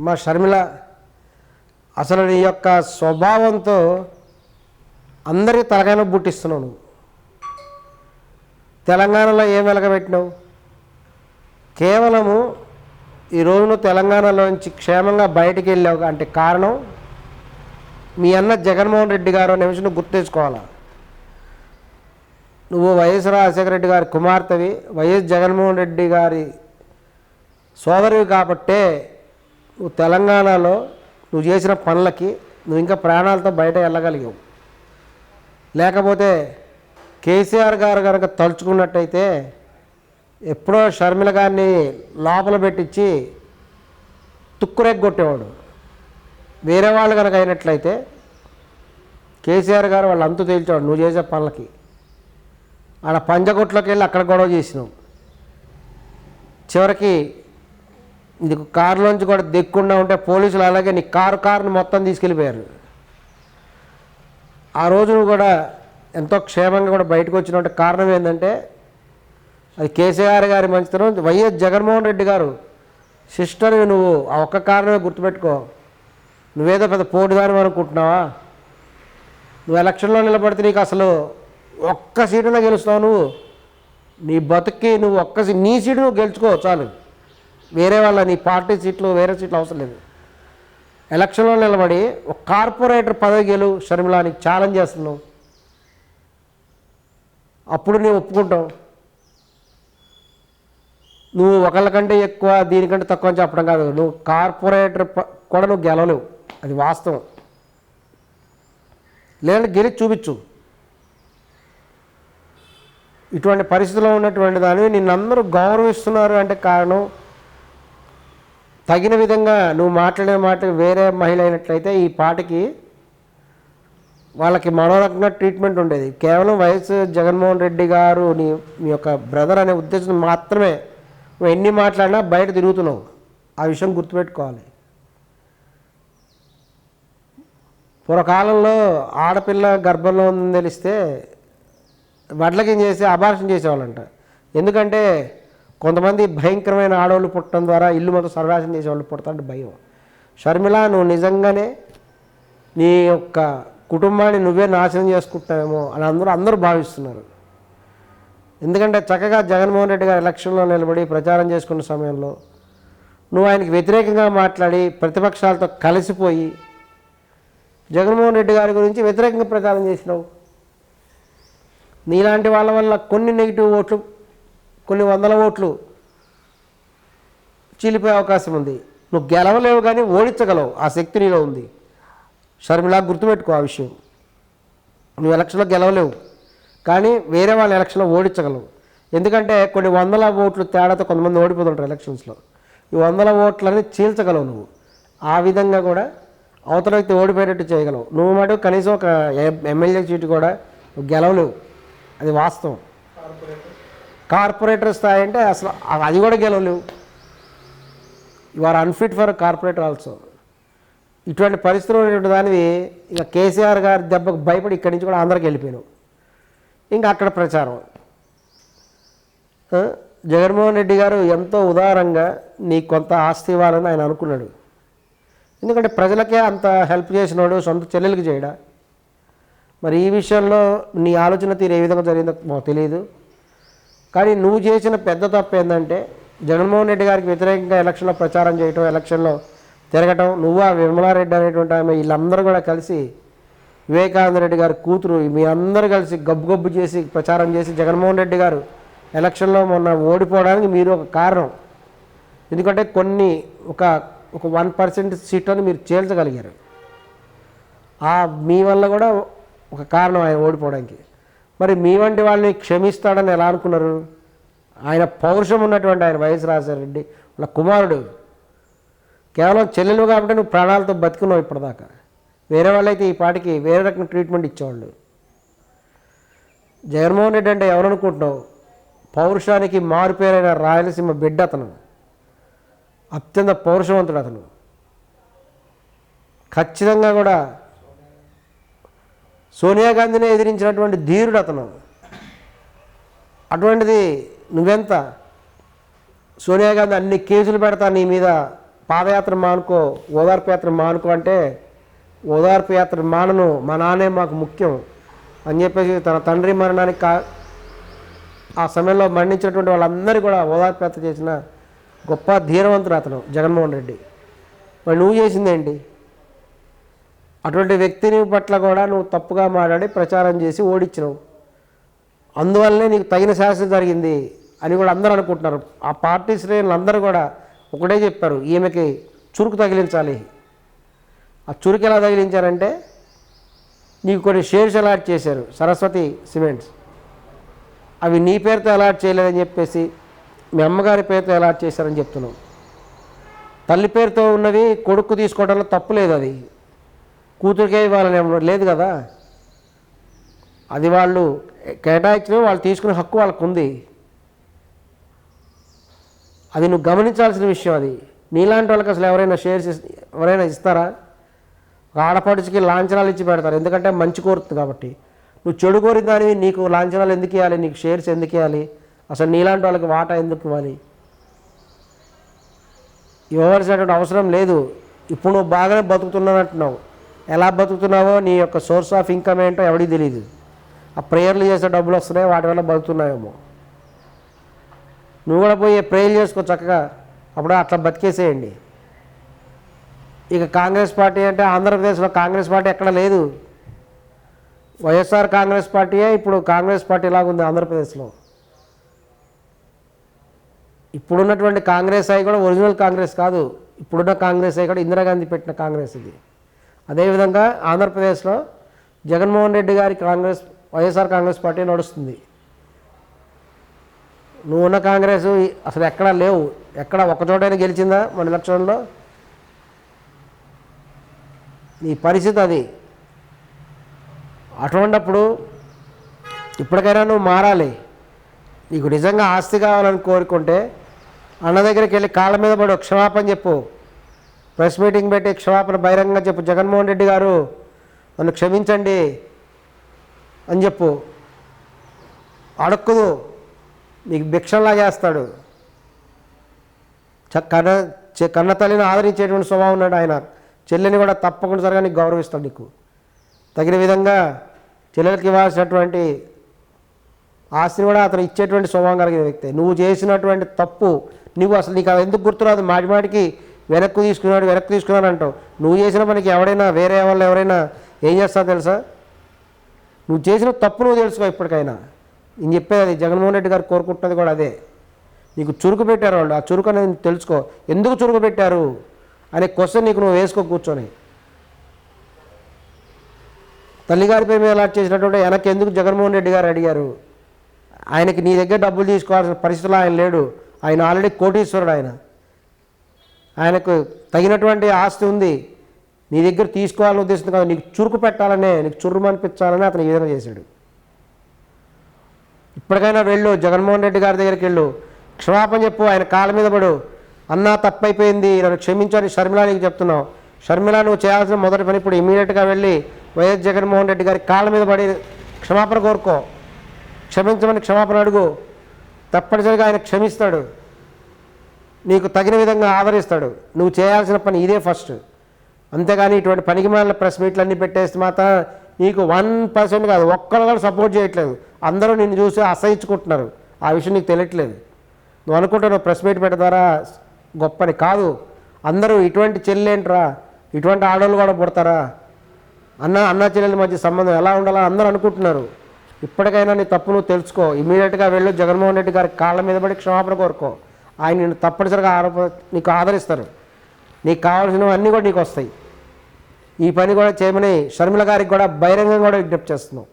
మా షర్మిల అసలు నీ యొక్క స్వభావంతో అందరికీ తలకాయ బుట్టిస్తున్నావు నువ్వు. తెలంగాణలో ఏం వెలగబెట్టినావు? కేవలము ఈ నువ్వు తెలంగాణలోంచి క్షేమంగా బయటికి వెళ్ళావు అంటే కారణం మీ అన్న జగన్మోహన్ రెడ్డి గారు అనే విషయం నువ్వు గుర్తించుకోవాలా నువ్వు వైఎస్ రాజశేఖర రెడ్డి గారి కుమార్తెవి వైఎస్ జగన్మోహన్ రెడ్డి గారి సోదరివి కాబట్టే నువ్వు తెలంగాణలో నువ్వు చేసిన పనులకి నువ్వు ఇంకా ప్రాణాలతో బయట వెళ్ళగలిగావు. లేకపోతే కేసీఆర్ గారు కనుక తలుచుకున్నట్టయితే ఎప్పుడో షర్మిల గారిని లోపల పెట్టించి తుక్కురెగ్గొట్టేవాడు. వేరే వాళ్ళు కనుక అయినట్లయితే కేసీఆర్ గారు వాళ్ళు అంతు తేల్చేవాడు నువ్వు చేసే పనులకి. ఆడ పంజగొట్లోకి వెళ్ళి అక్కడ గొడవ చేసినావు. చివరికి నీకు కారులోంచి కూడా దిక్కుండా ఉంటే పోలీసులు అలాగే నీ కారు కారుని మొత్తం తీసుకెళ్ళిపోయారు. ఆ రోజు నువ్వు కూడా ఎంతో క్షేమంగా కూడా బయటకు వచ్చినట్టు కారణం ఏంటంటే అది కేసీఆర్ గారి మంచితనం వైఎస్ జగన్మోహన్ రెడ్డి గారు సిస్టర్ నువ్వు ఆ ఒక్క కారణమే గుర్తుపెట్టుకో. నువ్వేదో పెద్ద పోటీదాని అనుకుంటున్నావా? నువ్వు ఎలక్షన్లో నిలబడితే నీకు అసలు ఒక్క సీటులో గెలుస్తావు నువ్వు. నీ బతుక్కి నువ్వు ఒక్క సీ- నీ సీటు నువ్వు గెలుచుకో చాలు. వేరే వాళ్ళ నీ పార్టీ సీట్లు వేరే సీట్లు అవసరం లేదు. ఎలక్షన్లో నిలబడి ఒక కార్పొరేటర్ పదవి గెలు షర్మిలా ఛాలెంజ్ చేస్తున్నావు. అప్పుడు నేను ఒప్పుకుంటావు. నువ్వు ఒకళ్ళకంటే ఎక్కువ దీనికంటే తక్కువ అని చెప్పడం కాదు. నువ్వు కార్పొరేటర్ ప- కూడా నువ్వు గెలవలేవు. అది వాస్తవం. లేదంటే గెలిచి చూపించు. ఇటువంటి పరిస్థితిలో ఉన్నటువంటి దానివి నిన్నందరూ గౌరవిస్తున్నారు అంటే కారణం తగిన విధంగా నువ్వు మాట్లాడే మాట వేరే మహిళ అయినట్లయితే ఈ పాటకి వాళ్ళకి మనోరకంగా ట్రీట్మెంట్ ఉండేది. కేవలం వైఎస్ జగన్మోహన్ రెడ్డి గారు నీ మీ యొక్క బ్రదర్ అనే ఉద్దేశం మాత్రమే నువ్వు ఎన్ని మాట్లాడినా బయట తిరుగుతున్నావు. ఆ విషయం గుర్తుపెట్టుకోవాలి. పూర్వకాలంలో ఆడపిల్ల గర్భంలో ఉందని తెలిస్తే వడ్లకి చేసి అబార్షన్ చేసేవాళ్ళంట. ఎందుకంటే కొంతమంది భయంకరమైన ఆడవాళ్ళు పుట్టడం ద్వారా ఇల్లు మొత్తం సర్వనాశనం చేసేవాళ్ళు పుడతాంటే భయం. షర్మిల నువ్వు నిజంగానే నీ యొక్క కుటుంబాన్ని నువ్వే నాశనం చేసుకుంటావేమో అని అందరూ అందరూ భావిస్తున్నారు. ఎందుకంటే చక్కగా జగన్మోహన్ రెడ్డి గారు ఎలక్షన్లో నిలబడి ప్రచారం చేసుకున్న సమయంలో నువ్వు ఆయనకి వ్యతిరేకంగా మాట్లాడి ప్రతిపక్షాలతో కలిసిపోయి జగన్మోహన్ రెడ్డి గారి గురించి వ్యతిరేకంగా ప్రచారం చేసినావు. నీలాంటి వాళ్ళ వల్ల కొన్ని నెగిటివ్ ఓట్లు కొన్ని వందల ఓట్లు చీలిపోయే అవకాశం ఉంది. నువ్వు గెలవలేవు కానీ ఓడించగలవు. ఆ శక్తి నీలో ఉంది. షర్మిలా గుర్తుపెట్టుకో ఆ విషయం. నువ్వు ఎలక్షన్లో గెలవలేవు. కానీ వేరే వాళ్ళ ఎలక్షన్లో ఓడించగలవు. ఎందుకంటే కొన్ని వందల ఓట్లు తేడాతో కొంతమంది ఓడిపోతుంటారు ఎలక్షన్స్లో. ఈ వందల ఓట్లని చీల్చగలవు నువ్వు. ఆ విధంగా కూడా అవతల వ్యక్తి ఓడిపోయేటట్టు చేయగలవు. నువ్వు మాట కనీసం ఒక ఎమ్మెల్యే సీటు కూడా నువ్వు గెలవలేవు. అది వాస్తవం. కార్పొరేటర్ స్థాయి అంటే అసలు అది కూడా గెలవలేవు. You are unfit for corporator also ఇటువంటి పరిస్థితులు ఉన్నటువంటి దానివి ఇక కేసీఆర్ గారి దెబ్బకు భయపడి ఇక్కడి నుంచి కూడా ఆంధ్రాకి వెళ్ళిపోయినావు ఇంకా అక్కడ ప్రచారం. జగన్మోహన్ రెడ్డి గారు ఎంతో ఉదారంగా నీ కొంత ఆస్తి ఇవ్వాలని ఆయన అనుకున్నాడు. ఎందుకంటే ప్రజలకే అంత హెల్ప్ చేసినాడు సొంత చెల్లెలకి చేయడా? మరి ఈ విషయంలో నీ ఆలోచన తీరు ఏ విధంగా జరిగిందో మాకు తెలియదు కానీ నువ్వు చేసిన పెద్ద తప్పు ఏంటంటే జగన్మోహన్ రెడ్డి గారికి వ్యతిరేకంగా ఎలక్షన్లో ప్రచారం చేయటం ఎలక్షన్లో తిరగటం నువ్వు ఆ విమలారెడ్డి అనేటువంటి ఆమె వీళ్ళందరూ కూడా కలిసి వివేకానంద రెడ్డి గారి కూతురు మీ అందరూ కలిసి గబ్బు గబ్బు చేసి ప్రచారం చేసి జగన్మోహన్ రెడ్డి గారు ఎలక్షన్లో మొన్న ఓడిపోవడానికి మీరు ఒక కారణం. ఎందుకంటే కొన్ని ఒక ఒక వన్ పర్సెంట్ సీట్లను మీరు చేల్చగలిగారు. ఆ మీ వల్ల కూడా ఒక కారణం ఆయన ఓడిపోవడానికి. మరి మీ వంటి వాళ్ళని క్షమిస్తాడని ఎలా అనుకున్నారు? ఆయన పౌరుషం ఉన్నటువంటి ఆయన వైఎస్ రాజశేఖర వాళ్ళ కుమారుడు. కేవలం చెల్లెలు కాబట్టి నువ్వు ప్రాణాలతో బతుకున్నావు ఇప్పటిదాకా. వేరే వాళ్ళైతే ఈ పాటికి వేరే రకం ట్రీట్మెంట్ ఇచ్చేవాళ్ళు. జగన్మోహన్ రెడ్డి అంటే ఎవరనుకుంటున్నావు? పౌరుషానికి మారుపేరైన రాయలసీమ బిడ్డ అతను. అత్యంత పౌరుషవంతుడు అతను. ఖచ్చితంగా కూడా సోనియా గాంధీని ఎదిరించినటువంటి ధీరుడు అతను. అటువంటిది నువ్వెంత? సోనియా గాంధీ అన్ని కేసులు పెడతా నీ మీద పాదయాత్ర మానుకో ఓదార్పు యాత్ర మానుకో అంటే ఓదార్పు యాత్ర మానను మా నాన్నే మాకు ముఖ్యం అని చెప్పేసి తన తండ్రి మరణానికి కా ఆ సమయంలో మరణించినటువంటి వాళ్ళందరూ కూడా ఓదార్పు యాత్ర చేసిన గొప్ప ధీరవంతుడు అతను జగన్మోహన్ రెడ్డి. మరి నువ్వు చేసిందేంటి? అటువంటి వ్యక్తిని పట్ల కూడా నువ్వు తప్పుగా మాట్లాడి ప్రచారం చేసి ఓడించినావు అందువల్లనే నీకు తగిన శాస్త్రం జరిగింది అని కూడా అందరూ అనుకుంటున్నారు. ఆ పార్టీ శ్రేణులు అందరూ కూడా ఒకటే చెప్పారు ఈమెకి చురుకు తగిలించాలి. ఆ చురుకు ఎలా తగిలించారంటే నీకు కొన్ని షేర్స్ అలాట్ చేశారు సరస్వతి సిమెంట్స్. అవి నీ పేరుతో అలాట్ చేయలేదని చెప్పేసి మీ అమ్మగారి పేరుతో అలాట్ చేశారని చెప్తున్నాం తల్లి పేరుతో ఉన్నవి కొడుకు తీసుకోవడంలో తప్పు లేదు అది. కూతురికే ఇవ్వాలని లేదు కదా? అది వాళ్ళు కేటాయించిన వాళ్ళు తీసుకునే హక్కు వాళ్ళకు ఉంది అది నువ్వు గమనించాల్సిన విషయం అది. నీలాంటి వాళ్ళకి అసలు ఎవరైనా షేర్స్ ఎవరైనా ఇస్తారా? ఆడపడుచుకి లాంఛనాలు ఇచ్చి పెడతారు. ఎందుకంటే మంచి కోరుతుంది కాబట్టి. నువ్వు చెడు కోరిన దానివి నీకు లాంఛనాలు ఎందుకు ఇవ్వాలి? నీకు షేర్స్ ఎందుకు ఇవ్వాలి? అసలు నీలాంటి వాళ్ళకి వాటా ఎందుకు ఇవ్వాలి? ఇవ్వవలసినటువంటి అవసరం లేదు. ఇప్పుడు నువ్వు బాగానే బతుకుతున్నానంటున్నావు. ఎలా బతుకుతున్నావో నీ యొక్క సోర్స్ ఆఫ్ ఇన్కమ్ ఏంటో ఎవడికి తెలియదు ఆ ప్రేయర్లు చేసే డబ్బులు వస్తున్నాయి వాటి వల్ల బతుకుతున్నాయేమో. నువ్వు కూడా పోయి ప్రేయర్ చేసుకో చక్కగా అప్పుడు అట్లా బతికేసేయండి. ఇక కాంగ్రెస్ పార్టీ అంటే ఆంధ్రప్రదేశ్లో కాంగ్రెస్ పార్టీ ఎక్కడ లేదు. వైఎస్ఆర్ కాంగ్రెస్ పార్టీయే ఇప్పుడు కాంగ్రెస్ పార్టీ లాగుంది ఆంధ్రప్రదేశ్లో. ఇప్పుడున్నటువంటి కాంగ్రెస్ అయి కూడా ఒరిజినల్ కాంగ్రెస్ కాదు. ఇప్పుడున్న కాంగ్రెస్ అయి కూడా ఇందిరాగాంధీ పెట్టిన కాంగ్రెస్ ఇది. అదేవిధంగా ఆంధ్రప్రదేశ్లో జగన్మోహన్ రెడ్డి గారి కాంగ్రెస్ వైఎస్ఆర్ కాంగ్రెస్ పార్టీ నడుస్తుంది. నువ్వు ఉన్న కాంగ్రెస్ అసలు ఎక్కడా లేవు. ఎక్కడ ఒకచోటైనా గెలిచిందా మన ఎలక్షన్లో? నీ పరిస్థితి అది. అటువంటప్పుడు ఇప్పటికైనా నువ్వు మారాలి. నీకు నిజంగా ఆస్తి కావాలని కోరుకుంటే అన్న దగ్గరికి వెళ్ళి కాళ్ళ మీద పడి క్షమాపణ చెప్పు. ప్రెస్ మీటింగ్ పెట్టి క్షమాపణ బహిరంగంగా చెప్పు. జగన్మోహన్ రెడ్డి గారు నన్ను క్షమించండి అని చెప్పు. అడక్కుదు నీకు భిక్షంలా చేస్తాడు. చ- కన్న కన్న తల్లిని ఆదరించేటువంటి స్వభావం ఉన్నాడు ఆయన. చెల్లెని కూడా తప్పకుండా సరిగా నీకు గౌరవిస్తాడు నీకు. తగిన విధంగా చెల్లెలకి ఇవ్వాల్సినటువంటి ఆస్తిని కూడా అతను ఇచ్చేటువంటి స్వభావం కలిగిన వ్యక్తి. నువ్వు చేసినటువంటి తప్పు నువ్వు అసలు నీకు అది ఎందుకు గుర్తురాదు? మాటి మాటికి వెనక్కు తీసుకున్నాడు వెనక్కు తీసుకున్నాడు అంటావు. నువ్వు చేసిన పనికి ఎవడైనా వేరే వాళ్ళు ఎవరైనా ఏం చేస్తావు తెలుసా? నువ్వు చేసిన తప్పు నువ్వు తెలుసుకో ఇప్పటికైనా. నేను చెప్పేది అది జగన్మోహన్ రెడ్డి గారు కోరుకుంటున్నది కూడా అదే. నీకు చురుకు పెట్టారు వాళ్ళు. ఆ చురుకు అనేది తెలుసుకో. ఎందుకు చురుకు పెట్టారు? అనే క్వశ్చన్ నీకు నువ్వు వేసుకో కూర్చొని. తల్లిగారిపై పేరు మీద అలాట్ చేసినటువంటి వెనక్కి ఎందుకు జగన్మోహన్ రెడ్డి గారు అడిగారు? ఆయనకి నీ దగ్గర డబ్బులు తీసుకోవాల్సిన పరిస్థితులు ఆయన లేడు. ఆయన ఆల్రెడీ కోటీశ్వరుడు ఆయన. ఆయనకు తగినటువంటి ఆస్తి ఉంది. నీ దగ్గర తీసుకోవాలని ఉద్దేశం కాదు నీకు చురుకు పెట్టాలనే నీకు చురుము అనిపించాలని అతను ఈ విధంగా చేశాడు. ఇప్పటికైనా వెళ్ళు జగన్మోహన్ రెడ్డి గారి దగ్గరికి వెళ్ళు. క్షమాపణ చెప్పు ఆయన కాళ్ళ మీద పడు. అన్నా తప్పైపోయింది నన్ను క్షమించని షర్మిలా నీకు చెప్తున్నావు. షర్మిల నువ్వు చేయాల్సిన మొదటి పని ఇప్పుడు ఇమీడియట్గా వెళ్ళి వైఎస్ జగన్మోహన్ రెడ్డి గారి కాళ్ళ మీద పడి క్షమాపణ కోరుకో. క్షమించమని క్షమాపణ అడుగు. తప్పనిసరిగా ఆయన క్షమిస్తాడు. నీకు తగిన విధంగా ఆదరిస్తాడు. నువ్వు చేయాల్సిన పని ఇదే ఫస్ట్ అంతేగాని ఇటువంటి పనికిమాలిన ప్రెస్ మీట్లు అన్నీ పెట్టేస్తే మాత్రం నీకు వన్ పర్సెంట్ కాదు ఒక్కరు కూడా సపోర్ట్ చేయట్లేదు. అందరూ నిన్ను చూసి అసహించుకుంటున్నారు. ఆ విషయం నీకు తెలియట్లేదు. నువ్వు అనుకుంటున్నావు ప్రెస్ మీట్ పెట్ట ద్వారా గొప్పని కాదు. అందరూ ఇటువంటి చెల్లెంట్రా ఇటువంటి ఆడవాళ్ళు కూడా పుడతారా? అన్న అన్న చెల్లెల మధ్య సంబంధం ఎలా ఉండాలో అందరూ అనుకుంటున్నారు. ఇప్పటికైనా నీ తప్పు నువ్వు తెలుసుకో. ఇమీడియట్గా వెళ్ళు. జగన్మోహన్ రెడ్డి గారి కాళ్ళ మీద పడి క్షమాపణ కోరుకో. ఆయన నిన్ను తప్పనిసరిగా ఆరోప నీకు ఆదరిస్తారు. నీకు కావాల్సినవి అన్నీ కూడా నీకు వస్తాయి. ఈ పని కూడా చేయమని షర్మిల గారికి కూడా బహిరంగంగా కూడా విజ్ఞప్తి చేస్తున్నాం.